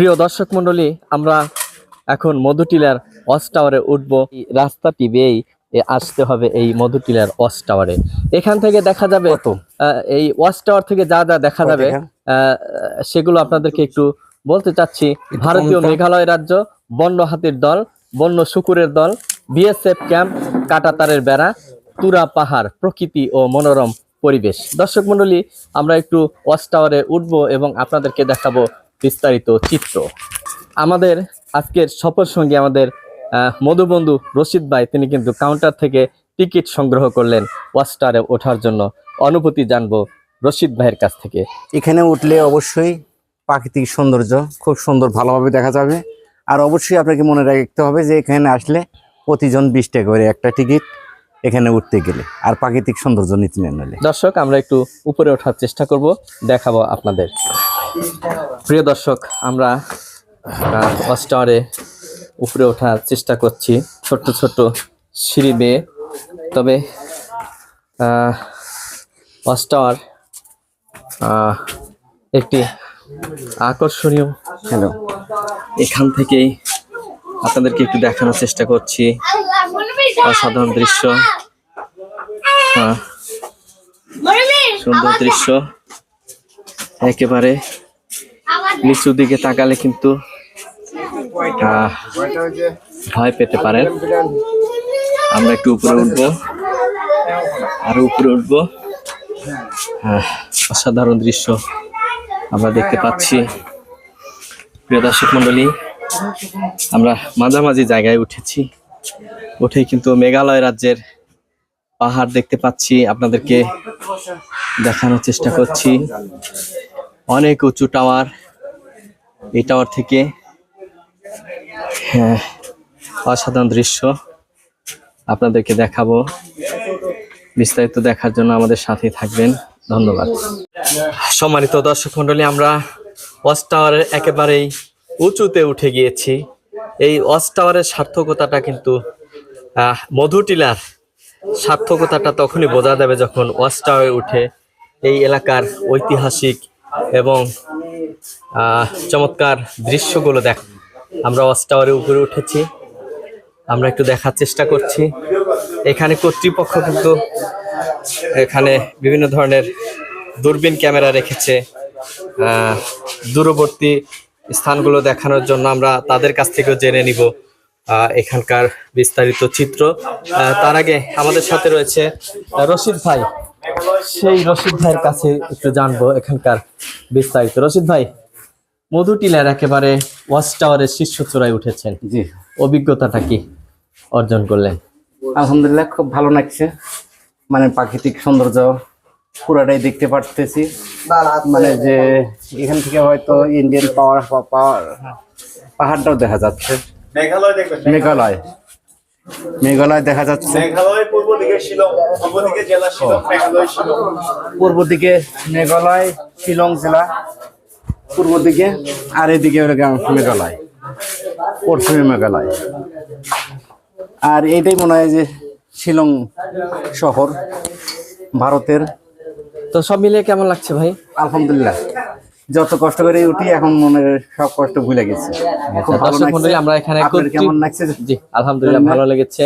প্রিয় দর্শক মন্ডলী আমরা এখন মধুটিলার ওয়াচ টাওয়ারে উঠবো। রাস্তাটি বেয়েই আসতে হবে এই মধুটিলার ওয়াচ টাওয়ারে। এখান থেকে দেখা যাবে এই ওয়াচ টাওয়ার থেকে যা যা দেখা যাবে সেগুলো আপনাদেরকে একটু বলতে চাচ্ছি। ভারতীয় মেঘালয় রাজ্য বন্য হাতির দল বন্য শুকুরের দল বিএসএফ ক্যাম্প কাটাতারের বেড়া তুরা পাহাড় প্রকৃতি ও মনোরম পরিবেশ। দর্শক মন্ডলী আমরা একটু ওয়াচ টাওয়ারে উঠবো এবং আপনাদেরকে দেখাবো বিস্তারিত চিত্র। আমাদের আজকের সফর সঙ্গে আমাদের মধুবন্ধু রশিদ ভাই। তিনি কিন্তু কাউন্টার থেকে টিকিট সংগ্রহ করলেন ওয়াচ টাওয়ারে ওঠার জন্য। অনুভূতি জানব রশিদ ভাইয়ের কাছ থেকে। এখানে উঠলে অবশ্যই প্রাকৃতিক সৌন্দর্য খুব সুন্দর ভালোভাবে দেখা যাবে। আর অবশ্যই আপনাকে মনে রাখতে হবে যে এখানে আসলে প্রতিজন বিশ টাকা করে একটা টিকিট এখানে উঠতে গেলে। আর প্রাকৃতিক সৌন্দর্য নিতে নিলে দর্শক আমরা একটু উপরে ওঠার চেষ্টা করব দেখাবো আপনাদের। প্রিয় দর্শক আমরা টাওয়ারে উপরে ওঠার চেষ্টা করছি ছোট্ট ছোট্ট সিঁড়ি বেয়ে। তবে আহ, একটি আকর্ষণীয় হ্যালো। এখান থেকেই আপনাদেরকে একটু দেখানোর চেষ্টা করছি। অসাধারণ দৃশ্য। আহ, সুন্দর দৃশ্য। একেবারে নিচুর দিকে তাকালে কিন্তু ভয় পেতে পারেন। আমরা একটু উপরে উঠবো। আরও উপরে উঠবো। অসাধারণ দৃশ্য আমরা দেখতে পাচ্ছি। প্রিয় দর্শক মন্ডলী আমরা মাঝামাঝি জায়গায় উঠেছি। উঠেই কিন্তু মেঘালয় রাজ্যের পাহাড় দেখতে পাচ্ছি। আপনাদেরকে দেখানোর চেষ্টা করছি। অনেক উঁচু টাওয়ার, এই টাওয়ার থেকে। হ্যাঁ অসাধারণ দৃশ্য। আপনাদেরকে দেখাবো। বিস্তারিত দেখার জন্য আমাদের সাথে থাকবেন। ধন্যবাদ। সম্মানিত দর্শক মন্ডলী আমরা ওয়াচ টাওয়ারের একেবারেই উঁচুতে উঠে গিয়েছি। এই ওয়াচ টাওয়ারের সার্থকতাটা কিন্তু মধুটিলার সার্থকতাটা তখনই বোঝা যাবে যখন ওয়াচ টাওয়ারে উঠে এই এলাকার ঐতিহাসিক এবং চমৎকার দৃশ্যগুলো দেখ, আমরা ওয়াচ টাওয়ারে উপরে উঠেছি, আমরা একটু দেখার চেষ্টা করছি। এখানে কর্তৃপক্ষ কিন্তু এখানে বিভিন্ন ধরনের দূরবীন ক্যামেরা রেখেছে দূরবর্তী স্থানগুলো দেখানোর জন্য আমরা তাদের কাছ থেকেও জেনে নিব এখানকার বিস্তারিত চিত্র। তার আগে আমাদের সাথে রয়েছে রশিদ ভাই। সেই রশিদ ভাইয়ের কাছে একটু জানব এখানকার বিস্তারিত। রশিদ ভাই মধু টিলার একেবারে ওয়াচ টাওয়ারের শীর্ষ চূড়ায় উঠেছেন। জি। অভিজ্ঞতাটা কি অর্জন করলেন? আলহামদুলিল্লাহ খুব ভালো লাগছে। মানে প্রাকৃতিক সৌন্দর্য পুরাটাই দেখতে পারতেছি। মানে যে এখান থেকে হয়তো ইন্ডিয়ান পাওয়ার পাওয়ার পাহাড়টাও দেখা যাচ্ছে। মেঘালয় মেঘালয়। মেঘালয় দেখা যাচ্ছে। মেঘালয় পূর্ব দিকে শিলং পূর্ব দিকে জেলা শিলং মেঘালয় শিলং। পূর্ব দিকে মেঘালয় শিলং জেলা পূর্ব দিকে আর এদিকে মেঘালয় পশ্চিমে মেঘালয়। আর এইটাই মনে হয় যে শিলং শহর ভারতের। তো সব মিলিয়ে কেমন লাগছে ভাই? আলহামদুলিল্লাহ। যত কষ্ট করে উঠি এখন মনে সব কষ্ট ভুলে গেছি। লাগছে। আমরা এখানে কেমন লাগছে? জি আলহামদুলিল্লাহ ভালো লেগেছে।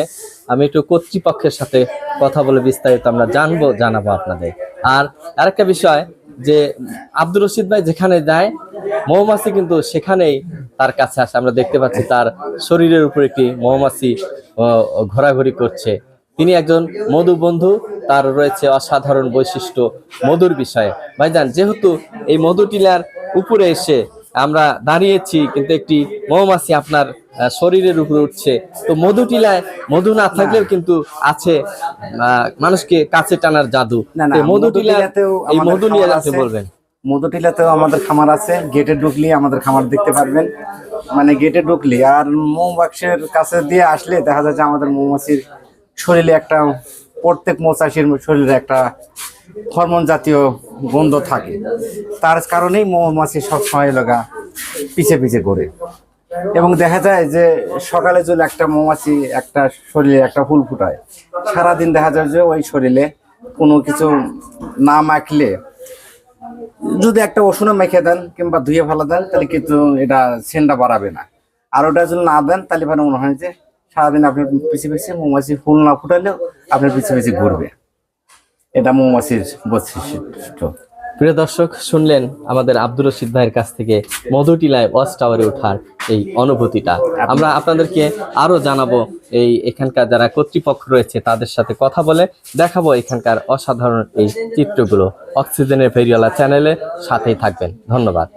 আমি একটু কর্তৃপক্ষের সাথে কথা বলে বিস্তারিত আমরা জানব জানাব আপনাদের। আর আরেকটা বিষয় যে আব্দুর রশিদ ভাই যেখানে যায় মৌমাছি কিন্তু সেখানেই তার কাছে আসে। আমরা দেখতে পাচ্ছি তার শরীরের উপর একটি মৌমাছি ঘোরাঘুরি করছে। তিনি একজন মধু বন্ধু তার রয়েছে অসাধারণ বৈশিষ্ট্য মধুর বিষয়ে। ভাইজান যেহেতু এই মধু টিলার উপরে এসে আমরা দাঁড়িয়েছি কিন্তু একটি মৌমাছি আপনার শরীরের উপরে উঠছে তো মধু টিলায় মধু না থাকলেও কিন্তু আছে মানুষকে কাছে টানার জাদু। মধু এই মধু নিয়ে আছে। বলবেন। মধুটিলাতেও আমাদের খামার আছে গেটে ঢুকলে আমাদের খামার দেখতে পারবেন। মানে গেটে ঢুকলি আর মৌমাছির কাছে দিয়ে আসলে দেখা যাচ্ছে আমাদের মৌমাছির শরীরে একটা প্রত্যেক মৌচাষির শরীরে একটা হরমোন জাতীয় গন্ধ থাকে। তার কারণেই মৌমাছি সবসময় লগা পিছে পিছে করে এবং দেখা যায় যে সকালে যদি একটা মৌমাছি একটা শরীরে একটা ফুল ফুটায়, সারাদিন দেখা যায় যে ওই শরীরে কোনো কিছু না মাখলে যদি একটা ওষুধ মেখে দেন কিংবা ধুয়ে ফেলা দেন, তাহলে কিন্তু এটা সেন্টটা বাড়াবে না। আর ওটা যদি না দেন, তাহলে মানে মনে হয় যে সারাদিন আপনার পিছিয়ে পিছিয়ে মৌমাছি ফুল না ফুটালেও আপনার পিছিয়ে পিছিয়ে ঘুরবে। এটা মৌমাছির বৈশিষ্ট্য। প্রিয় দর্শক, শুনলেন আমাদের আব্দুর রশিদ ভাইয়ের কাছ থেকে মধুটিলায় ওয়াচ টাওয়ারে ওঠার এই অনুভূতিটা। আমরা আপনাদেরকে আরও জানাব এই এখানকার যারা কর্তৃপক্ষ রয়েছে তাদের সাথে কথা বলে দেখাবো এখানকার অসাধারণ এই চিত্রগুলো। অক্সিজেনের ফেরিওয়ালা চ্যানেলে সাথেই থাকবেন। ধন্যবাদ।